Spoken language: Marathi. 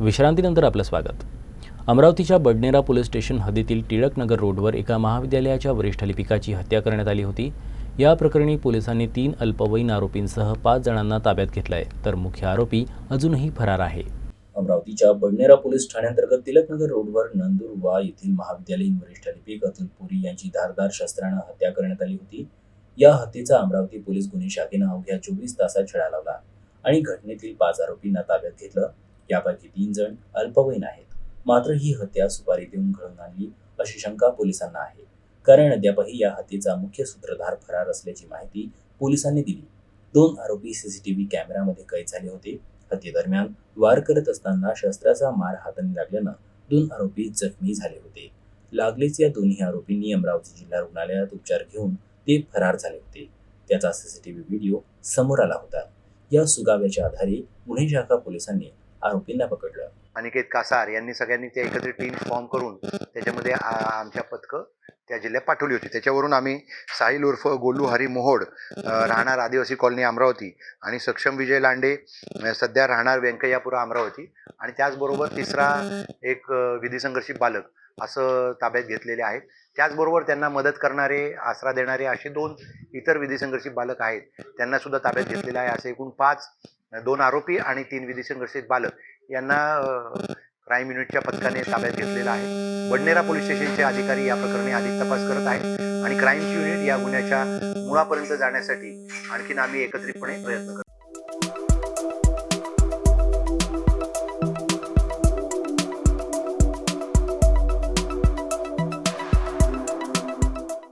विश्रांतीनंतर आपलं स्वागत. अमरावतीच्या बडनेरा पोलीस स्टेशन हद्दीतील टिळकनगर रोडवर एका महाविद्यालयाच्या वरिष्ठ लिपिकाची हत्या करण्यात आली होती. या प्रकरणी पोलिसांनी तीन अल्पवयीन आरोपींसह पाच जणांना ताब्यात घेतलंय तर मुख्य आरोपी अजूनही फरार आहे. अमरावतीच्या बडनेरा पोलीस ठाण्याअंतर्गत तिलकनगर रोडवर नंदुरवा येथील महाविद्यालयीन वरिष्ठ लिपिक अतुल पुरी यांची धारदार शस्त्रानं हत्या करण्यात आली होती. या हत्येचा अमरावती पोलीस गुन्हे शाखेनं अवघ्या चोवीस तासात छडा लावला आणि घटनेतील पाच आरोपींना ताब्यात घेतलं. यापैकी तीन जण अल्पवयीन आहेत. मात्र ही हत्या सुपारी देऊन घडून आणली अशी शंका पोलिसांना आहे. कारण अद्यापही या हत्येचा मुख्य सूत्रधार फरार असल्याची माहिती पोलिसांनी दिली. दोन आरोपी सीसीटीव्ही कॅमेऱ्यामध्ये कैद झाले होते. हत्येदरम्यान वार करत असताना शस्त्राचा मार हाताने लागल्यानं दोन आरोपी जखमी झाले होते. लागलीच या दोन्ही आरोपींनी अमरावती जिल्हा रुग्णालयात उपचार घेऊन ते फरार झाले होते. त्याचा सीसीटीव्ही व्हिडिओ समोर आला होता. या सुगाव्याच्या आधारे गुन्हे शाखा पोलिसांनी आरोपींना पकडलं. अनिकेत कासार यांनी सगळ्यांनी ते एकत्रित टीम फॉर्म करून त्याच्यामध्ये आमच्या पथकं त्या जिल्ह्यात पाठवली होती. त्याच्यावरून आम्ही साहिल उर्फ गोलू हरी मोहोड राहणार आदिवासी कॉलनी अमरावती आणि सक्षम विजय लांडे सध्या राहणार व्यंकय्यापुरा अमरावती आणि त्याचबरोबर तिसरा एक विधी संघर्षित बालक असं ताब्यात घेतलेले आहेत. त्याचबरोबर त्यांना मदत करणारे आसरा देणारे असे दोन इतर विधी संघर्षित बालक आहेत. त्यांना सुद्धा ताब्यात घेतलेलं आहे. असे एकूण पाच दोन आरोपी आणि तीन विधी संघर्षित बालक यांना क्राईम युनिटच्या पथकाने ताब्यात घेतलेलं आहे. बडनेरा पोलीस स्टेशनचे अधिकारी या प्रकरणी अधिक तपास करत आहेत आणि क्राईम युनिट या गुन्ह्याच्या मुळापर्यंत जाण्यासाठी आणखीन आम्ही एकत्रितपणे प्रयत्न करतो.